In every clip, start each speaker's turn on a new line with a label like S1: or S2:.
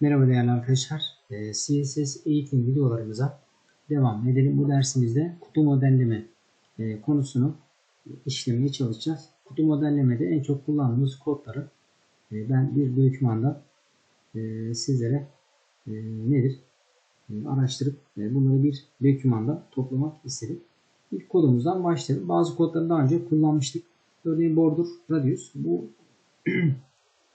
S1: Merhaba değerli arkadaşlar. Ee, CSS eğitim videolarımıza devam edelim. Bu dersimizde kutu modelleme e, konusunu işlemeye çalışacağız. Kutu modellemede en çok kullandığımız kodları e, ben bir dokümanda e, sizlere nedir araştırıp bunları bir dokümanda toplamak istedim. İlk kodumuzdan başlayalım. Bazı kodları daha önce kullanmıştık. Örneğin border radius. Bu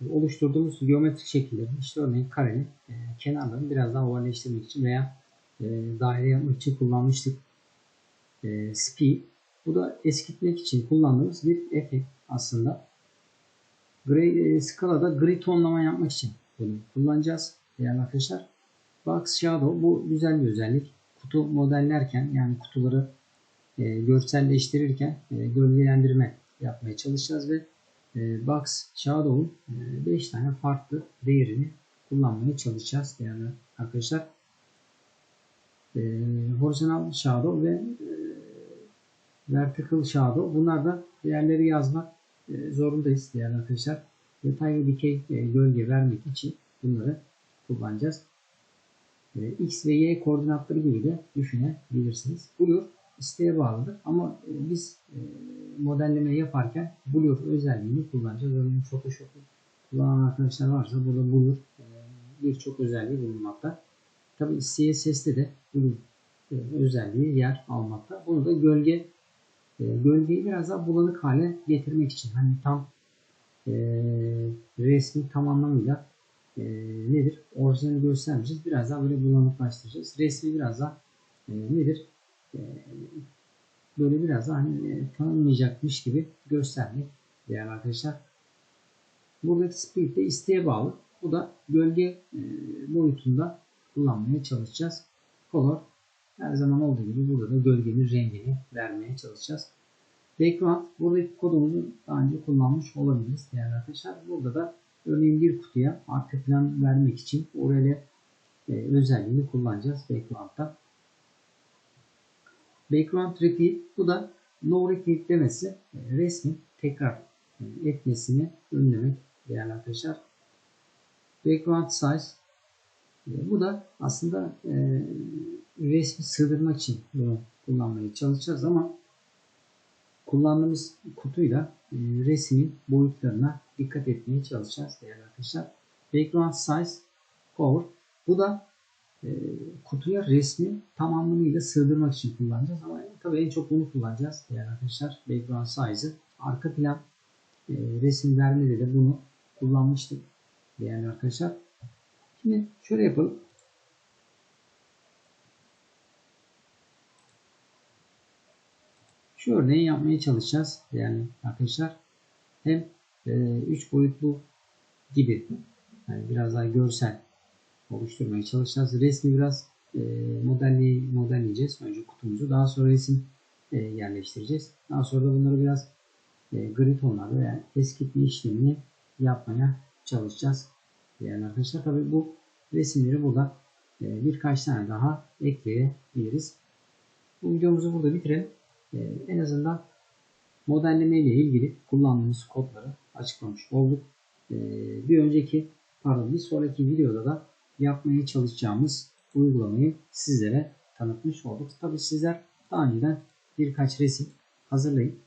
S1: oluşturduğumuz geometrik şekillerin işte örneğin karenin e, kenarlarını biraz daha ovalleştirmek için veya e, daire yapmak için kullanmıştık. E, speed. Bu da eskitmek için kullandığımız bir efekt aslında. Gray, e, skalada gri tonlama yapmak için bunu kullanacağız değerli arkadaşlar. Box Shadow bu güzel bir özellik. Kutu modellerken yani kutuları e, görselleştirirken e, gölgelendirme yapmaya çalışacağız ve e, Box Shadow'un 5 e, tane farklı değerini kullanmaya çalışacağız değerli arkadaşlar. E, horizontal Shadow ve e, Vertical Shadow bunlar da değerleri yazmak zorundayız değerli arkadaşlar. Ve dikey gölge vermek için bunları kullanacağız. X ve Y koordinatları gibi de düşünebilirsiniz. Blur isteğe bağlıdır. Ama e, biz e, modelleme yaparken Blur özelliğini kullanacağız. Örneğin Photoshop'u kullanan arkadaşlar varsa burada Blur e, birçok özelliği bulunmakta. Tabi CSS'te de Blur özelliği yer almakta. Bunu da gölge gölgeyi biraz daha bulanık hale getirmek için hani tam resmi tam anlamıyla nedir? Orijinali göstermeyeceğiz. Biraz daha böyle bulanıklaştıracağız. Resmi biraz daha nedir? Ee, böyle biraz hani e, tanınmayacakmış gibi göstermek değerli arkadaşlar. Buradaki speed de isteğe bağlı. Bu da gölge e, boyutunda kullanmaya çalışacağız. Color her zaman olduğu gibi burada da gölgenin rengini vermeye çalışacağız. Background buradaki kodumuzu daha önce kullanmış olabiliriz değerli arkadaşlar. Burada da örneğin bir kutuya arka plan vermek için e, özelliğini kullanacağız background'da. Background repeat bu da no repeat demesi e, resmin tekrar e, etmesini önlemek değerli arkadaşlar. Background size e, bu da aslında resmi sığdırmak için bunu kullanmaya çalışacağız ama kullandığımız kutuyla resmin boyutlarına dikkat etmeye çalışacağız değerli arkadaşlar. Background size cover bu da e, kutuya resmi tam anlamıyla sığdırmak için kullanacağız. Ama tabii en çok bunu kullanacağız. Yani arkadaşlar background size'ı arka plan e, resim vermede de bunu kullanmıştık. Değerli arkadaşlar. Şimdi şöyle yapalım. Şu örneği yapmaya çalışacağız. Yani arkadaşlar hem 3 e, boyutlu gibi yani biraz daha görsel oluşturmaya çalışacağız. Resmi biraz e, modelli, modelleyeceğiz. Önce kutumuzu daha sonra resim e, yerleştireceğiz. Daha sonra da bunları biraz e, gri tonlarda veya eskitme işlemini yapmaya çalışacağız. Yani arkadaşlar tabi bu resimleri burada e, birkaç tane daha ekleyebiliriz. Bu videomuzu burada bitirelim. E, en azından modelleme ile ilgili kullandığımız kodları açıklamış olduk. E, bir önceki pardon bir sonraki videoda da yapmaya çalışacağımız uygulamayı sizlere tanıtmış olduk. Tabi sizler daha önceden birkaç resim hazırlayıp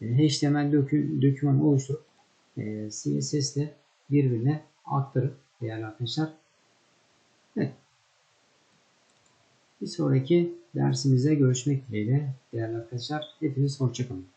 S1: e, HTML dökü, doküman oluşturup e, CSS ile birbirine aktarıp değerli arkadaşlar. Evet. Bir sonraki dersimizde görüşmek dileğiyle değerli arkadaşlar. Hepiniz hoşçakalın.